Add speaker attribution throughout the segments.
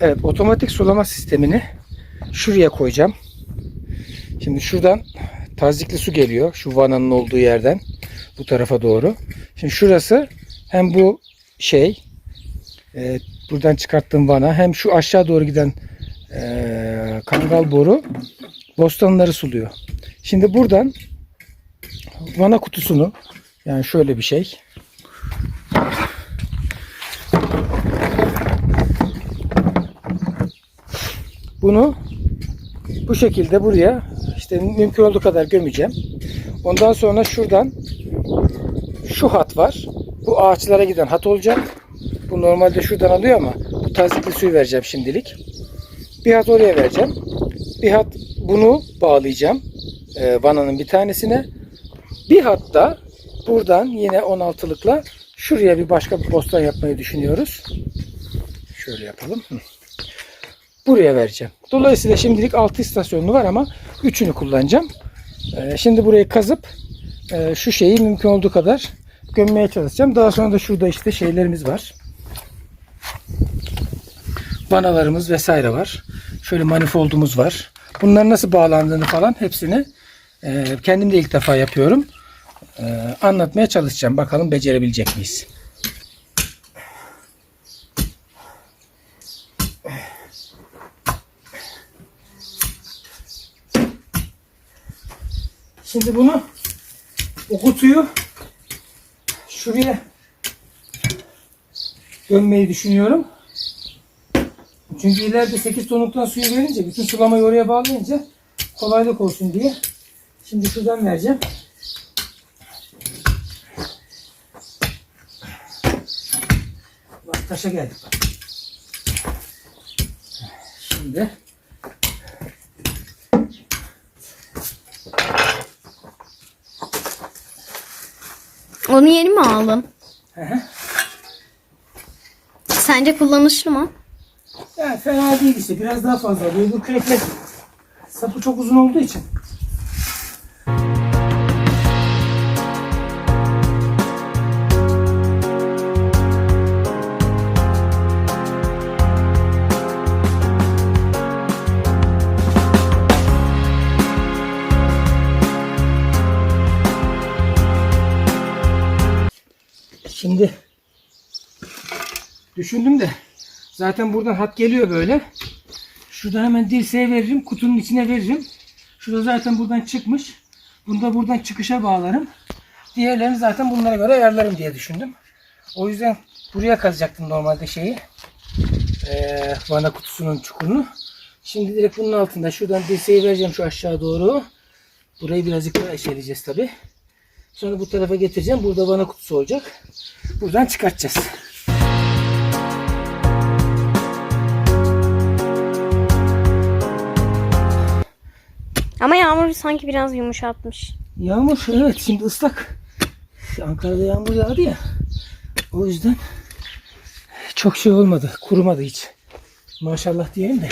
Speaker 1: Evet otomatik sulama sistemini şuraya koyacağım. Şimdi şuradan tazikli su geliyor. Şu vananın olduğu yerden bu tarafa doğru. Şimdi şurası hem bu şey e, buradan çıkarttığım vana hem şu aşağı doğru giden e, kangal boru bostanları suluyor. Şimdi buradan vana kutusunu yani şöyle bir şey bunu bu şekilde buraya işte mümkün olduğu kadar gömeceğim. Ondan sonra şuradan şu hat var. Bu ağaçlara giden hat olacak. Bu normalde şuradan alıyor ama bu tazikli suyu vereceğim şimdilik. Bir hat oraya vereceğim. Bir hat bunu bağlayacağım. E, vananın bir tanesine. Bir hat da buradan yine 16'lıkla şuraya bir başka bir bostan yapmayı düşünüyoruz. Şöyle yapalım. Hı. Buraya vereceğim. Dolayısıyla şimdilik 6 istasyonlu var ama 3'ünü kullanacağım. E, şimdi burayı kazıp e, şu şeyi mümkün olduğu kadar gömmeye çalışacağım. Daha sonra da şurada işte şeylerimiz var. Vanalarımız vesaire var. Şöyle manifoldumuz var. Bunların nasıl bağlandığını falan hepsini e, kendim de ilk defa yapıyorum. E, anlatmaya çalışacağım. Bakalım becerebilecek miyiz? Şimdi bunu o kutuyu şuraya gömmeyi düşünüyorum. Çünkü ileride 8 tonluktan suyu verince bütün sulamayı oraya bağlayınca kolaylık olsun diye. Şimdi şuradan vereceğim. Bak taşa geldik. Şimdi
Speaker 2: Onu yeni mi aldın?
Speaker 1: Hı hı.
Speaker 2: Sence kullanışlı mı?
Speaker 1: yani fena değil işte. Biraz daha fazla alıyor. Bu kürekler sapı çok uzun olduğu için. Düşündüm de zaten buradan hat geliyor böyle. Şuradan hemen dirseğe veririm. Kutunun içine veririm. Şurada zaten buradan çıkmış. Bunu da buradan çıkışa bağlarım. Diğerlerini zaten bunlara göre ayarlarım diye düşündüm. O yüzden buraya kazacaktım normalde şeyi. Ee, vana kutusunun çukurunu. Şimdi direkt bunun altında şuradan dirseği vereceğim şu aşağı doğru. Burayı birazcık daha eşeleyeceğiz tabi. Sonra bu tarafa getireceğim. Burada vana kutusu olacak. Buradan çıkartacağız.
Speaker 2: Ama yağmur sanki biraz yumuşatmış.
Speaker 1: Yağmur evet şimdi ıslak. Ankara'da yağmur yağdı ya. O yüzden çok şey olmadı. Kurumadı hiç. Maşallah diyelim de.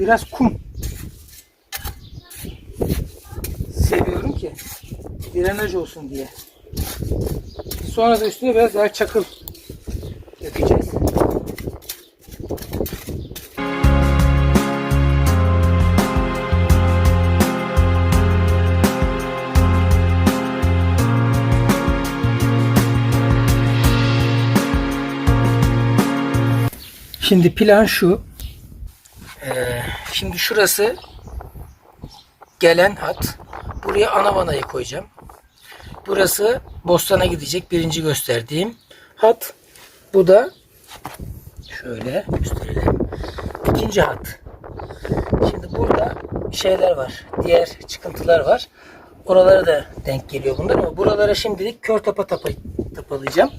Speaker 1: Biraz kum seviyorum ki drenaj olsun diye. Sonra da üstüne biraz daha çakıl dökeceğiz. Şimdi plan şu. Şimdi şurası gelen hat. Buraya ana vanayı koyacağım. Burası Bostan'a gidecek birinci gösterdiğim hat. Bu da şöyle gösterelim. İkinci hat. Şimdi burada şeyler var. Diğer çıkıntılar var. Oralara da denk geliyor bunlar ama buralara şimdilik kör tapa tapa tapalayacağım.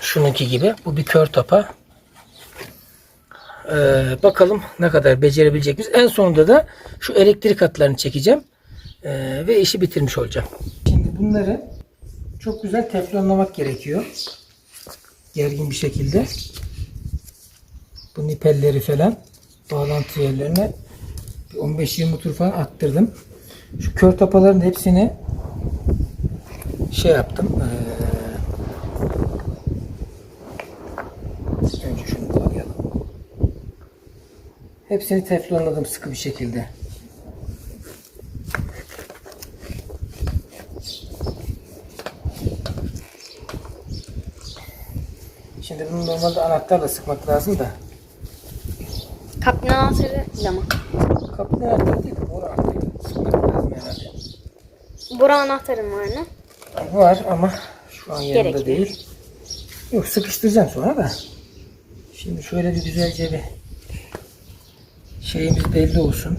Speaker 1: Şununki gibi. Bu bir kör tapa. Ee, bakalım ne kadar becerebilecek miyiz. En sonunda da şu elektrik hatlarını çekeceğim. Ee, ve işi bitirmiş olacağım. Şimdi bunları çok güzel teflonlamak gerekiyor. Gergin bir şekilde. Bu nipelleri falan bağlantı yerlerine bir 15-20 tur falan attırdım. Şu kör tapaların hepsini şey yaptım. Ee, önce şunu bağlayalım. Hepsini teflonladım sıkı bir şekilde. Şimdi bunu normalde anahtarla sıkmak lazım da.
Speaker 2: Kapının anahtarıyla mı?
Speaker 1: Kapı anahtarı değil, boru anahtarıyla sıkmak lazım herhalde.
Speaker 2: Bura anahtarım var mı?
Speaker 1: Var ama şu an yanımda
Speaker 2: Gerek.
Speaker 1: değil. Yok sıkıştıracağım sonra da. Şimdi şöyle bir güzelce bir şeyimiz belli olsun.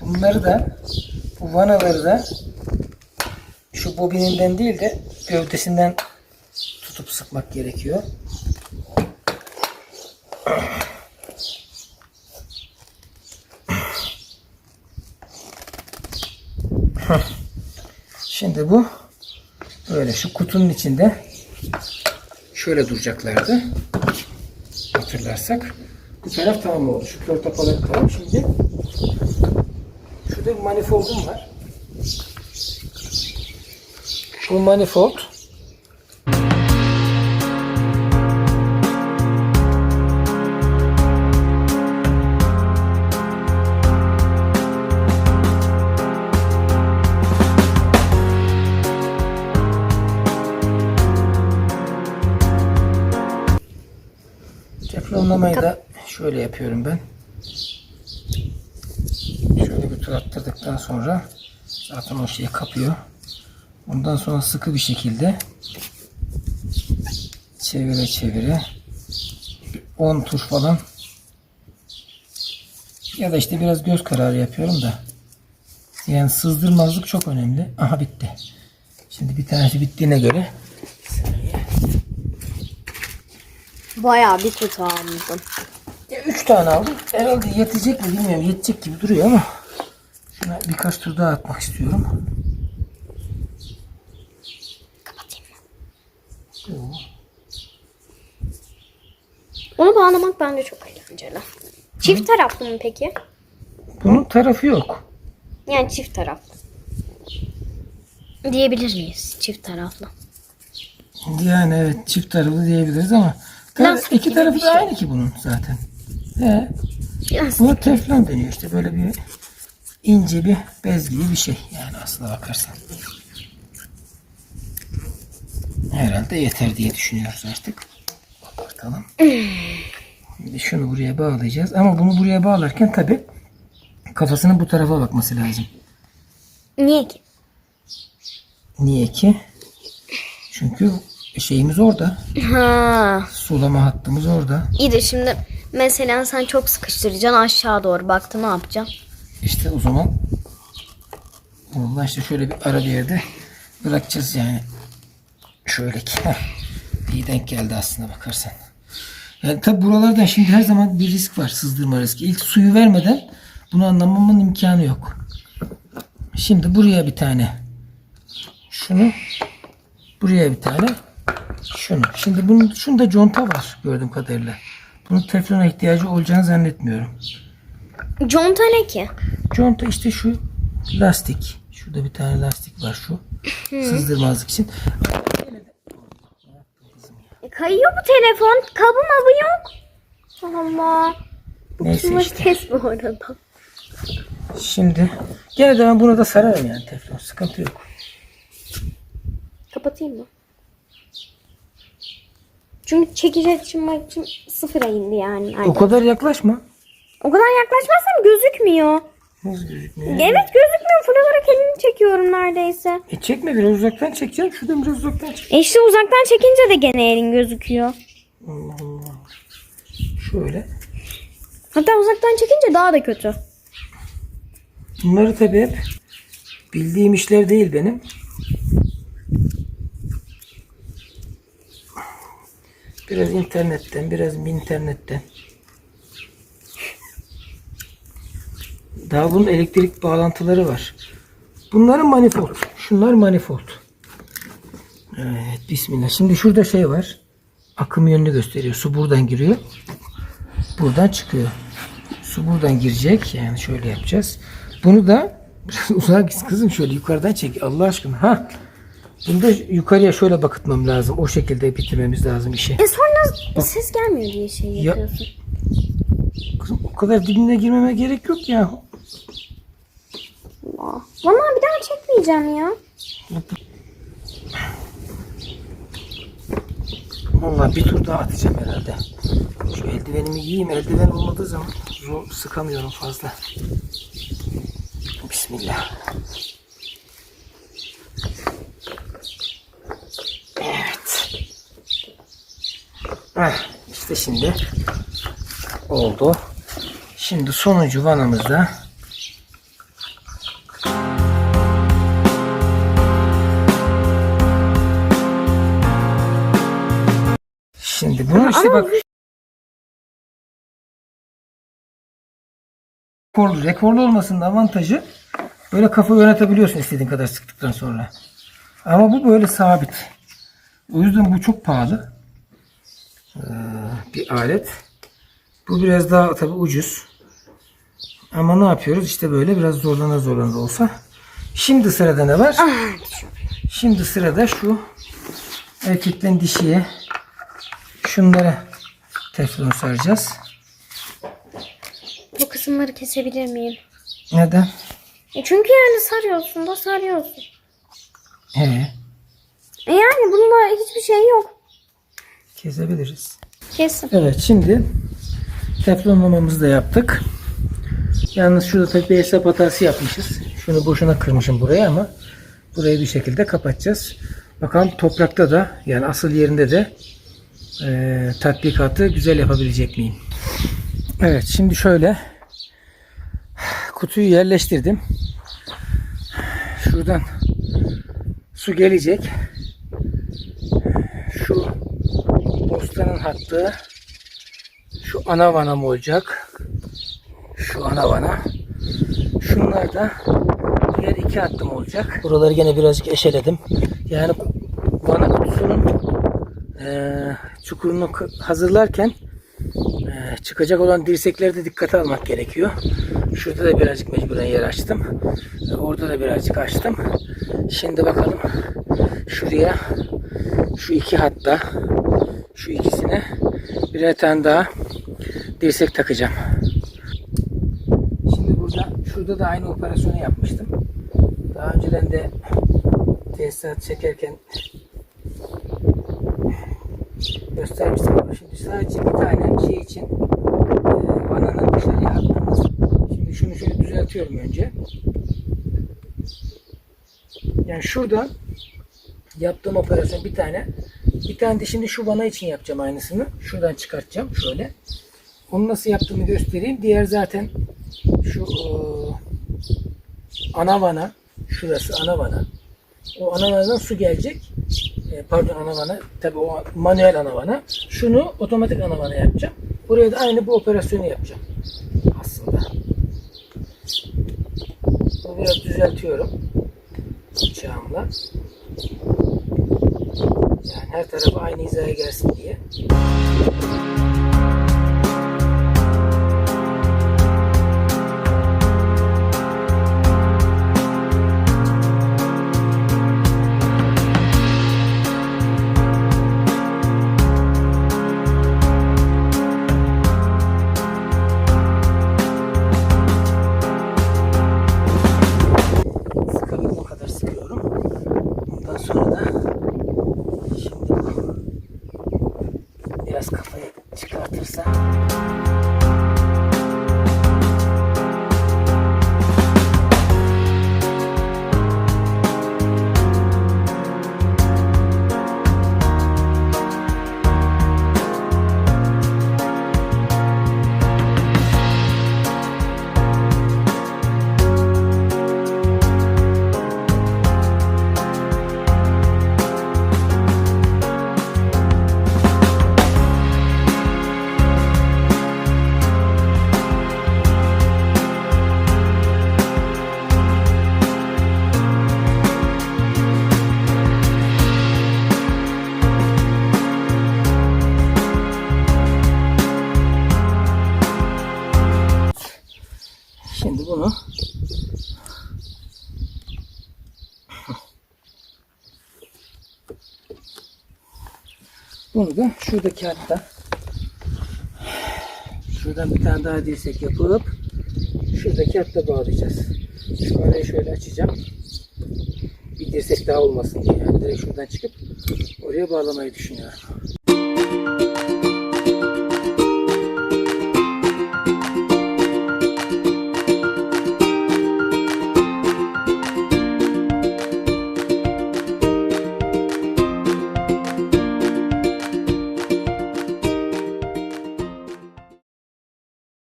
Speaker 1: Bunları da bu vanaları da şu bobininden değil de gövdesinden tutup sıkmak gerekiyor. Şimdi bu böyle şu kutunun içinde şöyle duracaklardı. Hatırlarsak. Bu taraf tamam oldu. Şu kör tapaları tamam. Şimdi şurada bir manifoldum var. Bu manifold Teflonlamayı da şöyle yapıyorum ben. Şöyle bir tur attırdıktan sonra zaten o şeyi kapıyor. Ondan sonra sıkı bir şekilde çevire çevire 10 tur falan ya da işte biraz göz kararı yapıyorum da yani sızdırmazlık çok önemli. Aha bitti. Şimdi bir tanesi bittiğine göre
Speaker 2: Bayağı bir kutu aldım.
Speaker 1: Ya üç tane aldım. Herhalde yetecek mi bilmiyorum. Yetecek gibi duruyor ama şuna birkaç tur daha atmak istiyorum.
Speaker 2: Kapatayım mı? Onu bağlamak bence çok eğlenceli. Çift taraflı mı peki?
Speaker 1: Bunun tarafı yok.
Speaker 2: Yani çift taraflı. Diyebilir miyiz? Çift taraflı.
Speaker 1: Yani evet çift taraflı diyebiliriz ama
Speaker 2: Lastik
Speaker 1: iki
Speaker 2: gibi
Speaker 1: tarafı
Speaker 2: bir
Speaker 1: da
Speaker 2: şey.
Speaker 1: aynı ki bunun zaten. He, buna teflon deniyor işte böyle bir ince bir bez gibi bir şey yani aslına bakarsan. Herhalde yeter diye düşünüyoruz artık. Bakalım. Şimdi şunu buraya bağlayacağız ama bunu buraya bağlarken tabi kafasının bu tarafa bakması lazım.
Speaker 2: Niye ki?
Speaker 1: Niye ki? Çünkü şeyimiz orada.
Speaker 2: Ha.
Speaker 1: Sulama hattımız orada.
Speaker 2: İyi de şimdi mesela sen çok sıkıştıracaksın aşağı doğru baktı ne yapacaksın?
Speaker 1: İşte o zaman Vallahi işte şöyle bir ara bir yerde bırakacağız yani. Şöyle ki. İyi denk geldi aslında bakarsan. Yani tabi buralardan şimdi her zaman bir risk var. Sızdırma riski. İlk suyu vermeden bunu anlamamın imkanı yok. Şimdi buraya bir tane şunu buraya bir tane şunu. Şimdi bunun şunda conta var gördüğüm kadarıyla. Bunun teflona ihtiyacı olacağını zannetmiyorum.
Speaker 2: Conta ne ki?
Speaker 1: Conta işte şu lastik. Şurada bir tane lastik var şu. Sızdırmazlık için.
Speaker 2: E, kayıyor bu telefon. Kabı mabı yok. Allah.
Speaker 1: Neyse işte.
Speaker 2: kes bu arada.
Speaker 1: Şimdi gene de ben buna da sararım yani teflon. Sıkıntı yok.
Speaker 2: Kapatayım mı? Çünkü çekici açılmak için sıfıra indi yani.
Speaker 1: O kadar yaklaşma.
Speaker 2: O kadar yaklaşmazsam gözükmüyor.
Speaker 1: Nasıl gözükmüyor?
Speaker 2: Evet gözükmüyor. Full olarak elini çekiyorum neredeyse.
Speaker 1: E çekme biraz uzaktan çekeceğim. Şuradan biraz uzaktan çek.
Speaker 2: E işte uzaktan çekince de gene elin gözüküyor.
Speaker 1: Allah Allah. Şöyle.
Speaker 2: Hatta uzaktan çekince daha da kötü.
Speaker 1: Bunları tabii hep bildiğim işler değil benim. Biraz internetten, biraz internetten. Daha bunun elektrik bağlantıları var. Bunların manifold. Şunlar manifold. Evet, bismillah. Şimdi şurada şey var. Akım yönünü gösteriyor. Su buradan giriyor. Buradan çıkıyor. Su buradan girecek. Yani şöyle yapacağız. Bunu da biraz uzağa git kızım şöyle yukarıdan çek. Allah aşkına. Ha. Bunu da yukarıya şöyle bakıtmam lazım. O şekilde bitirmemiz lazım işi.
Speaker 2: E sonra ses gelmiyor diye şey
Speaker 1: Ya-
Speaker 2: yapıyorsun.
Speaker 1: Kızım o kadar dibine girmeme gerek yok ya.
Speaker 2: Allah. Vallahi bir daha çekmeyeceğim ya.
Speaker 1: Vallahi bir tur daha atacağım herhalde. Şu eldivenimi giyeyim. Eldiven olmadığı zaman zor sıkamıyorum fazla. Bismillah. Heh, işte şimdi oldu. Şimdi sonuncu vanamızda Şimdi bunu işte bak rekorlu, rekorlu olmasının avantajı böyle kafa yönetebiliyorsun istediğin kadar sıktıktan sonra. Ama bu böyle sabit. O yüzden bu çok pahalı. Ee, bir alet. Bu biraz daha tabi ucuz. Ama ne yapıyoruz? İşte böyle biraz zorlana zorlana olsa. Şimdi sırada ne var? Şimdi sırada şu erkekten dişiye şunlara teflon saracağız.
Speaker 2: Bu kısımları kesebilir miyim?
Speaker 1: Neden?
Speaker 2: E çünkü yani sarıyorsun da sarıyorsun.
Speaker 1: He,
Speaker 2: E yani bunda hiçbir şey yok.
Speaker 1: Kesebiliriz.
Speaker 2: Kesin.
Speaker 1: Evet şimdi teflonlamamızı da yaptık. Yalnız şurada tabii bir hesap hatası yapmışız. Şunu boşuna kırmışım buraya ama burayı bir şekilde kapatacağız. Bakalım toprakta da yani asıl yerinde de e, tatbikatı güzel yapabilecek miyim? Evet şimdi şöyle kutuyu yerleştirdim. Şuradan su gelecek. Şu postanın hattı şu ana vanam olacak. Şu ana vana. Şunlar da diğer iki hattım olacak. Buraları gene birazcık eşeledim. Yani vana kutusunun eee çukurunu hazırlarken eee, çıkacak olan dirsekleri de dikkate almak gerekiyor. Şurada da birazcık mecburen yer açtım. E, Orada da birazcık açtım. Şimdi bakalım şuraya şu iki hatta şu ikisine birer tane daha dirsek takacağım. Şimdi burada şurada da aynı operasyonu yapmıştım. Daha önceden de tesisat çekerken göstermiştim ama şimdi sadece bir tane şey için e, vananın dışarıya attığımız. Şimdi şunu şöyle düzeltiyorum önce. Yani şuradan yaptığım operasyon bir tane. Bir tane de şimdi şu vana için yapacağım aynısını. Şuradan çıkartacağım şöyle. Onu nasıl yaptığımı göstereyim. Diğer zaten şu eee, ana vana. Şurası ana vana. O ana vanadan su gelecek. E, pardon ana vana. Tabi o manuel ana vana. Şunu otomatik ana vana yapacağım. Buraya da aynı bu operasyonu yapacağım. Aslında. Bunu biraz düzeltiyorum. Bıçağımla. Yani her tarafı aynı hizaya gelsin diye. Bunu da şuradaki hatta şuradan bir tane daha dirsek yapıp şuradaki hatta bağlayacağız. Şu arayı şöyle açacağım. Bir dirsek daha olmasın diye. Yani direkt şuradan çıkıp oraya bağlamayı düşünüyorum.